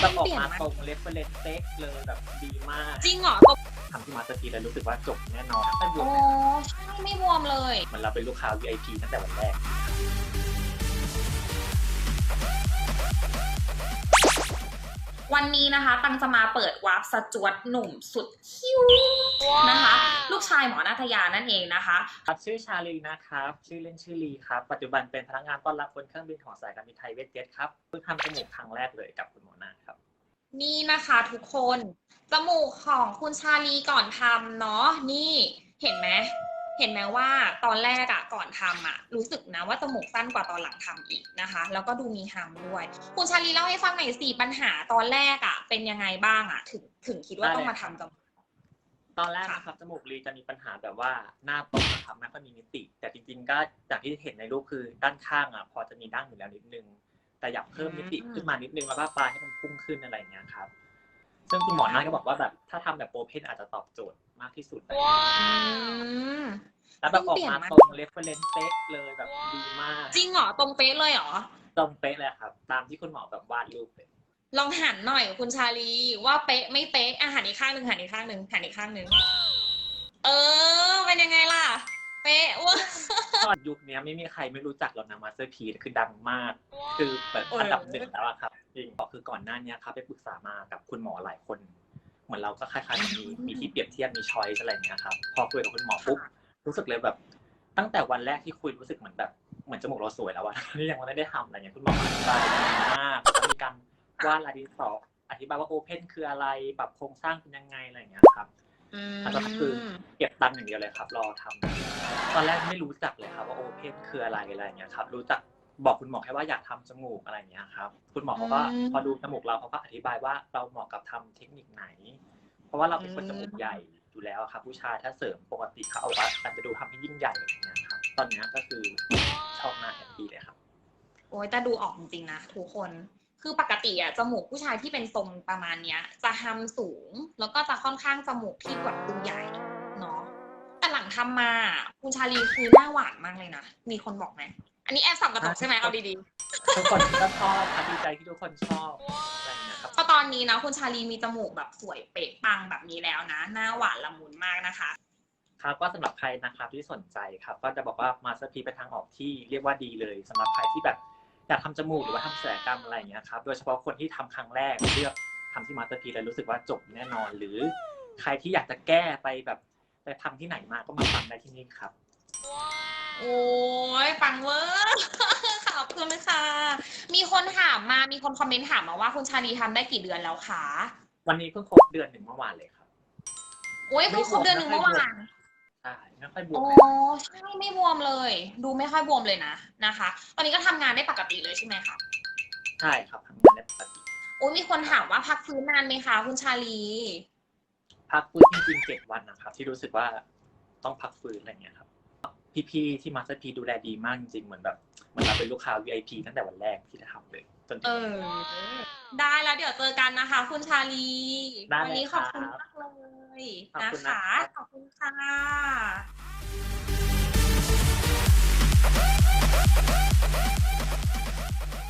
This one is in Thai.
แล้วแบบออกเปลี่ยนมาไหมตรงเรฟเฟรนซ์เซ็กเลยแบบดีมากจริงเหรอทำที่มาสเตอร์พีแล้วรู้สึกว่าจบแน่นอนไม่บวโอ้มใช่ไม่บวมเลยเหมือนเราเป็นลูกค้า VIP ตั้งแต่วันแรก วันนี้นะคะตังจะมาเปิดวาร์ปสจวตหนุ่มสุดคิ้วนะคะ ลูกชายหมอนาทยานั่นเองนะคะครับชื่อชาลีนะครับ ชื่อเล่นชื่อลีครับ ปัจจุบันเป็นพนักงานต้อนรับบนเครื่องบินของสายการบินไทยเวทเจ็ตครับเพิ่งทำจมูกครั้งแรกเลยกับคุณหมอนาครับ นี่นะคะทุกคนจมูกของคุณชาลีก่อนทำเนาะนี่เห็นไหม เห็นไหมว่าตอนแรกอะก่อนทำอะรู้สึกนะว่าจมูกสั้นกว่าตอนหลังทำอีกนะคะ แล้วก็ดูมีฮัมด้วย คุณชาลีเล่าให้ฟังหน่อยสิปัญหาตอนแรกอะเป็นยังไงบ้างอะถึงถึงคิดว่าต้องมาทำจมูกตอนแรกค่ะนะครับจมูกลีจะมีปัญหาแบบว่าหน้าตรงนะครับไม่ค่อยมีมิติ แต่จริงๆก็จากที่เห็นในรูปคือด้านข้างอะพอจะมีดั้งอยู่แล้วนิดนึง แต่อยากเพิ่มมิติขึ้นมานิดนึงแล้วก็ปลายให้มันพุ่งขึ้นอะไรอย่างเงี้ยครับ ซึ่งคุณหมอนั่นก็บอกว่าแบบถ้าทำแบบโปรเพนอาจจะตอบโจทย์มากที่สุดอะไรอย่างเงี้ยอืมแล้วแบบออกเปลี่ยนมามาตรงเรฟเฟรนซ์เซ็กเลยแบบดีมาก จริงเหรอตรงเป๊ะเลยเหรอ ตรงเป๊ะเลยครับ ตามที่คุณหมอแบบวาดรูปเลยลองหันหน่อยคุณชาลีว่าเป๊ะไม่เป๊ะอะหันอีกข้างหนึ่งหันอีกข้างหนึ่งหันอีกข้างหนึ่งเออเป็นยังไงล่ะเป๊ะเวะตอนยุคเนี้ยไม่มีใครไม่รู้จักหรอกนะมาสเตอร์พีคือดังมาก คือแบบอันดับหนึ่งแล้วอะครับจริงคือก่อนหน้านี้ครับไปปรึกษามากับคุณหมอหลายคน เหมือนเราก็คล้ายๆมีมีที่เปรียบเทียบมีช้อยส์อะไรอย่างเงี้ยครับพอคุยกับคุณหมอปุ๊บรู้สึกเลยแบบ ตั้งแต่วันแรกที่คุยรู้สึกเหมือนแบบเหมือนจมูกเราสวยแล้วอะนี่ยังไม่ได้ทำอะไรเงี้ยคุณหมออธิบายดีมากแล้วมีการวาดลายดินสออธิบายว่าโอเพนคืออะไรปรับโครงสร้างเป็นยังไงอะไรอย่างเงี้ยครับ แล้วก็คือเก็บตังค์อย่างเดียวเลยครับ รอทำตอนแรกไม่รู้จักเลยครับว่าโอเพนคืออะไรอะไรอย่างเงี้ยครับ รู้จักบอกคุณหมอแค่ว่าอยากทำจมูกอะไรอย่างเงี้ยครับ คุณหมอเขาก็อืมพอดูจมูกเราเขาก็อธิบายว่าเราเหมาะกับทำเทคนิคไหน เพราะว่าเราเป็นคนอืมจมูกใหญ่อยู่แล้วอะครับ ผู้ชายถ้าเสริมปกติเขาเอาว่าอาจจะดูทำให้ยิ่งใหญ่อะไรอย่างเงี้ยครับตอนเนี้ยก็คือชอบหน้าแฮปปี้เลยครับ โอ้ยแต่ดูออกจริงๆนะทุกคน คือปกติอะจมูกผู้ชายที่เป็นทรงประมาณเนี้ย จะฮัมสูงแล้วก็จะค่อนข้างจมูกที่แบบดูใหญ่เนาะแต่หลังทำมาคุณชาลีคือหน้าหวานมากเลยนะ มีคนบอกไหมอันนี้แอบสับกระจกใช่ไหมเอาดีๆทุกคนก็ชอบครับดีใจที่ทุกคนชอบอะไรอย่างเงี้ยครับพอตอนนี้นะคุณชาลีมีจมูกแบบสวยเป๊ะปังแบบนี้แล้วนะ หน้าหวานละมุนมากนะคะครับก็สำหรับใครนะครับที่สนใจครับ ก็จะบอกว่ามาสเตอร์พีเป็นทางออกที่เรียกว่าดีเลยสำหรับใครที่แบบ อยากทำจมูกหรือว่าทำศัลยกรรมอะไรอย่างเงี้ยครับโดยเฉพาะคนที่ทำครั้งแรกเลือกทำที่มาสเตอร์พีแล้วรู้สึกว่าจบแน่นอน หรือใครที่อยากจะแก้ไปแบบไปทำที่ไหนมาก็มาฟังได้ที่นี่ครับ โอ้ยปังเวอร์ขอบคุณค่ะ มีคนถามมา มีคนคอมเมนต์ถามมาว่าคุณชาลีทำได้กี่เดือนแล้วคะวันนี้เพิ่งครบเดือนหนึ่งเมื่อวานเลยครับ โอ้ยเพิ่งครบเดือนหนึ่งเมื่อวานใช่ ไม่ค่อยบวโอ้มเลยใช่ไม่บวมเลย ดูไม่ค่อยบวมเลยนะนะคะ ตอนนี้ก็ทำงานได้ปกติเลยใช่ไหมคะใช่ครับทำงานได้ปกติโอ้ยมีคนถามว่าพักฟื้นนานไหมคะคุณชาลี พักฟื้นจริงๆเจ็ดวันนะครับ ที่รู้สึกว่าต้องพักฟื้นอะไรเงี้ยครับ พี่ๆที่มาสเตอร์พีดูแลดีมากจริงๆเหมือนแบบเหมือนเราเป็นลูกค้า VIP ตั้งแต่วันแรกที่ได้ทำเลยจนถึเอง อ ได้แล้วเดี๋ยวเจอกันนะคะ คุณชาลี ได้เลยวันี้ขอบคุณครับมากเลยขอบนะคุณนะคะครับขอบคุณค่ะ「